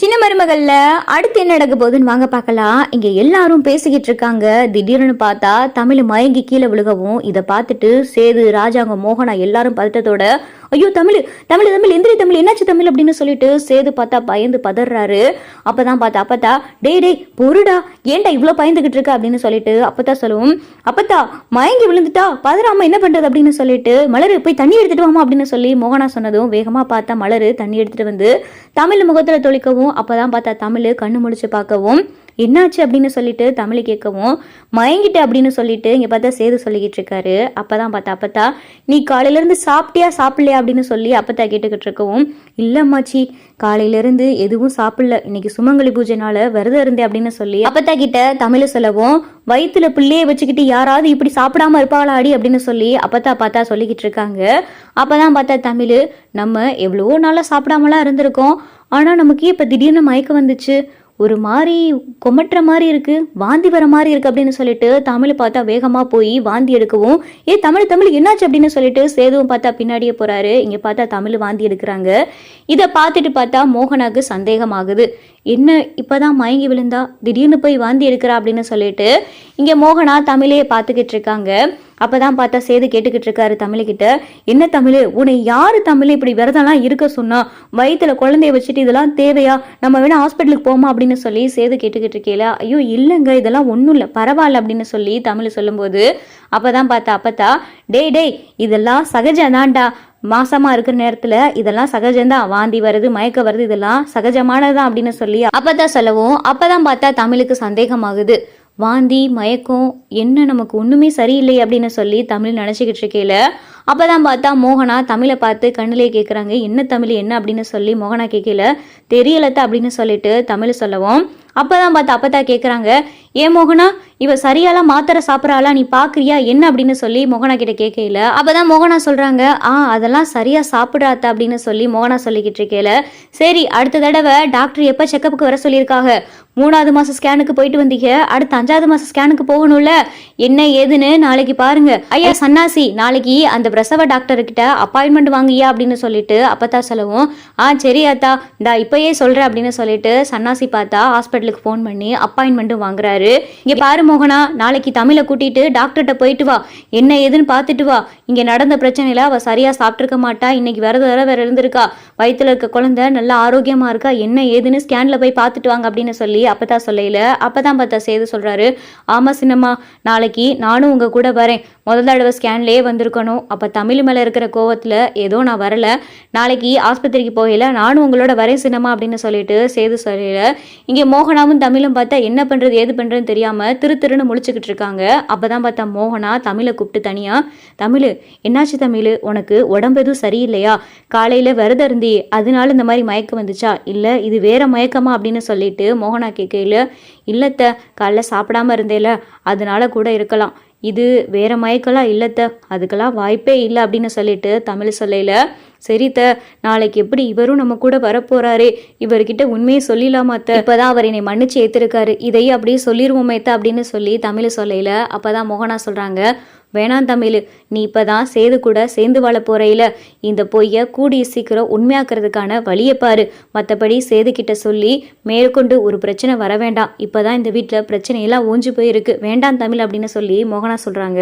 Şimdi சின்ன மருமகள்ல? அடுத்து என்ன நடக்க போகுதுன்னு வாங்க பார்க்கலாம். இங்க எல்லாரும் பேசிக்கிட்டு இருக்காங்க. திடீர்னு பார்த்தா தமிழ் மயங்கி கீழே விழுகவும் இதை பார்த்துட்டு சேது ராஜாங்க மோகனா எல்லாரும் பதட்டத்தோட ஐயோ தமிழ் தமிழ் தமிழ் எந்திரி தமிழ் என்னாச்சு தமிழ்? அப்படின்னு சொல்லிட்டு சேது பார்த்தா பயந்து பதறாரு. அப்பதான் பார்த்தா அப்பத்தா டேய் டேய் பொருடா ஏன்டா இவ்வளோ பயந்துகிட்டு இருக்க? அப்படின்னு சொல்லிட்டு அப்பத்தா சொல்லுவோம் அப்பத்தா மயங்கி விழுந்துட்டா பதறாம என்ன பண்றது? அப்படின்னு சொல்லிட்டு மலர் போய் தண்ணி எடுத்துட்டு வாமா அப்படின்னு சொல்லி மோகனா சொன்னதும் வேகமா பார்த்தா மலர் தண்ணி எடுத்துட்டு வந்து தமிழ் முகத்துல தொளிக்கவும் அப்போதான் பார்த்தா தமிழ் கண்ணு முழிச்சு பார்க்கவும் என்னாச்சு அப்படின்னு சொல்லிட்டு தமிழ் கேட்கவும் மயங்கிட்டு அப்படின்னு சொல்லிட்டு இங்கே பார்த்தா சேது சொல்லிக்கிட்டு இருக்காரு. அப்பதான் பார்த்தா அப்பத்தா நீ காலையிலேருந்து சாப்பிட்டியா சாப்பிடலையா அப்படின்னு சொல்லி அப்பத்தா கேட்டுக்கிட்டு இருக்கவும் இல்லம்மாச்சி காலையிலேருந்து எதுவும் சாப்பிடல. இன்னைக்கு சுமங்கலி பூஜைனால விரதம் இருந்தேன் அப்படின்னு சொல்லி அப்பத்தா கிட்ட தமிழ் சொல்லவும் வயிற்றுல பிள்ளையை வச்சுக்கிட்டு யாராவது இப்படி சாப்பிடாம இருப்பாளாடி அப்படின்னு சொல்லி அப்பத்தா பார்த்தா சொல்லிக்கிட்டு இருக்காங்க. அப்போதான் பார்த்தா தமிழ் நம்ம எவ்வளவோ நாளாக சாப்பிடாமலாம் இருந்திருக்கோம். ஆனால் நமக்கு இப்போ திடீர்னு மயக்கம் வந்துச்சு. ஒரு மாதிரி கொமட்டுற மாதிரி இருக்குது வாந்தி வர மாதிரி இருக்குது அப்படின்னு சொல்லிட்டு தமிழ் பார்த்தா வேகமாக போய் வாந்தி எடுக்கவும் ஏ தமிழ் தமிழ் என்னாச்சு? அப்படின்னு சொல்லிட்டு சேதுவும் பார்த்தா பின்னாடியே போகிறாரு இங்கே பார்த்தா தமிழ் வாந்தி எடுக்கிறாங்க. இதை பார்த்துட்டு பார்த்தா மோகனாக்கு சந்தேகமாகுது. என்ன இப்போ தான் மயங்கி விழுந்தா? திடீர்னு போய் வாந்தி எடுக்கிறா? அப்படின்னு சொல்லிட்டு இங்கே மோகனா தமிழையே பார்த்துக்கிட்டு இருக்காங்க. அப்பதான் பார்த்தா சேது கேட்டுக்கிட்டு இருக்காரு தமிழ்கிட்ட. என்ன தமிழ் உன்னை யாரு தமிழ் இப்படி விரதம்லாம் இருக்க சொன்னா? வயிற்றுல குழந்தைய வச்சுட்டு இதெல்லாம் தேவையா? நம்ம வேணா ஹாஸ்பிட்டலுக்கு போமா அப்படின்னு சொல்லி சேது கேட்டுக்கிட்டு இருக்கேல ஐயோ இல்லைங்க இதெல்லாம் ஒன்றும் இல்லை பரவாயில்ல அப்படின்னு சொல்லி தமிழ் சொல்லும்போது அப்பதான் பார்த்தா அப்பத்தா டேய் டேய் இதெல்லாம் சகஜம்தான்டா. மாசமா இருக்கிற நேரத்துல இதெல்லாம் சகஜம்தான். வாந்தி வருது மயக்க வருது இதெல்லாம் சகஜமானதுதான் அப்படின்னு சொல்லி அப்பதான் சொல்லவும் அப்பதான் பார்த்தா தமிழுக்கு சந்தேகமாகுது. வாந்தி மயக்கம் என்ன நமக்கு ஒன்றுமே சரியில்லை அப்படின்னு சொல்லி தமிழ் நினச்சிக்கிட்டு இருக்கையில அப்பதான் பார்த்தா மோகனா தமிழை பார்த்து கண்ணிலே கேட்குறாங்க என்ன தமிழ் என்ன அப்படின்னு சொல்லி மோகனா கேட்கல தெரியலத்த அப்படின்னு சொல்லிட்டு தமிழ் சொல்லவும் அப்பதான் பார்த்து அப்பத்தா கேட்குறாங்க ஏன் மோகனா? இவ சரியாலாம் மாத்திரை சாப்பிட்றாளா? நீ பார்க்குறியா என்ன அப்படின்னு சொல்லி மோகனா கிட்ட கேட்கல அப்பதான் மோகனா சொல்றாங்க ஆ அதெல்லாம் சரியா சாப்பிடாத அப்படின்னு சொல்லி மோகனா சொல்லிக்கிட்டு இருக்கேல சரி அடுத்த தடவை டாக்டர் எப்போ செக்கப்புக்கு வர சொல்லியிருக்காங்க? மூணாவது மாசம் ஸ்கேனுக்கு போயிட்டு வந்தீங்க அடுத்த அஞ்சாவது மாசம் ஸ்கேனுக்கு போகணும்ல? என்ன ஏதுன்னு நாளைக்கு பாருங்க. ஐயா சன்னாசி நாளைக்கு அந்த பிரசவ டாக்டர் கிட்ட அப்பாயின்மெண்ட் வாங்கியா அப்படின்னு சொல்லிட்டு அப்பத்தா சொல்லவும் ஆ சரி அத்தா இந்தா இப்பயே சொல்கிறேன் அப்படின்னு சொல்லிட்டு சன்னாசி பார்த்தா ஹாஸ்பிட்டலுக்கு ஃபோன் பண்ணி அப்பாயின்மெண்ட்டும் வாங்குறாரு. இங்க பாரு மோகனா நாளைக்கு தமிழை கூட்டிட்டு டாக்டர்கிட்ட போயிட்டு வா. என்ன ஏதுன்னு பார்த்துட்டு வா. இங்க நடந்த பிரச்சனையில அவ சரியா சாப்பிட்டிருக்க மாட்டா. இன்னைக்கு விரத வர வேற இருந்திருக்கா. வயித்துல இருக்க குழந்தை நல்லா ஆரோக்கியமா இருக்கா? என்ன ஏதுன்னு ஸ்கேன்ல போய் பார்த்துட்டு வாங்க அப்படின்னு சொல்லி அப்பதான் சொல்லையில அப்பதான் பார்த்தா சேது சொல்றாரு ஆமா சின்னம்மா நாளைக்கு நானும் உங்க கூட வரேன். முதல் தடவை ஸ்கேன்லயே வந்திருக்கணும். அப்ப தமிழ் மேல இருக்கிற கோவத்துல ஏதோ நான் வரல. நாளைக்கு ஆஸ்பத்திரிக்கு போகல நானும் உங்களோட வரேன் சின்னம்மா அப்படின்னு சொல்லிட்டு சேது சொல்லல. இங்க மோகனாவும் தமிழும் பார்த்தா என்ன பண்றது ஏது பண்றதுன்னு தெரியாம திரு திருன்னு முழிச்சுக்கிட்டு இருக்காங்க. அப்பதான் பார்த்தா மோகனா தமிழை கூப்பிட்டு தனியா தமிழ் என்னாச்சு தமிழ்? உனக்கு உடம்பு எதுவும் சரியில்லையா? காலையில விரதம் இருந்தி அதனால இந்த மாதிரி மயக்கம் வந்துச்சா? இல்ல இது வேற மயக்கமா? அப்படின்னு சொல்லிட்டு மோகனா கேட்கையில் இல்லத்த காலைல சாப்பிடாம இருந்தேல அதனால கூட இருக்கலாம். இது வேற மயக்கலாம் இல்லத்த அதுக்கெல்லாம் வாய்ப்பே இல்லை அப்படின்னு சொல்லிட்டு தமிழ் சொல்லையில சரித்த நாளைக்கு எப்படி இவரும் நம்ம கூட வரப்போறாரே? இவர்கிட்ட உண்மையை சொல்லிடலாமாத்த இப்பதான் அவர் என்னை மன்னிச்சு ஏத்திருக்காரு. இதையே அப்படியே சொல்லிருவோமேத்த அப்படின்னு சொல்லி தமிழ் சொல்லையில அப்பதான் மோகனா சொல்றாங்க. வேணாம் தமிழ். நீ இப்பதான் சேது கூட சேர்ந்து வாழ போறையில. இந்த பொய்யை கூடிய சீக்கிரம் உண்மையாக்குறதுக்கான வழியை பாரு. மற்றபடி சேது கிட்ட சொல்லி மேற்கொண்டு ஒரு பிரச்சனை வர வேண்டாம். இப்பதான் இந்த வீட்டில் பிரச்சனையெல்லாம் ஊஞ்சு போயிருக்கு. வேண்டாம் தமிழ் அப்படின்னு சொல்லி மோகனா சொல்கிறாங்க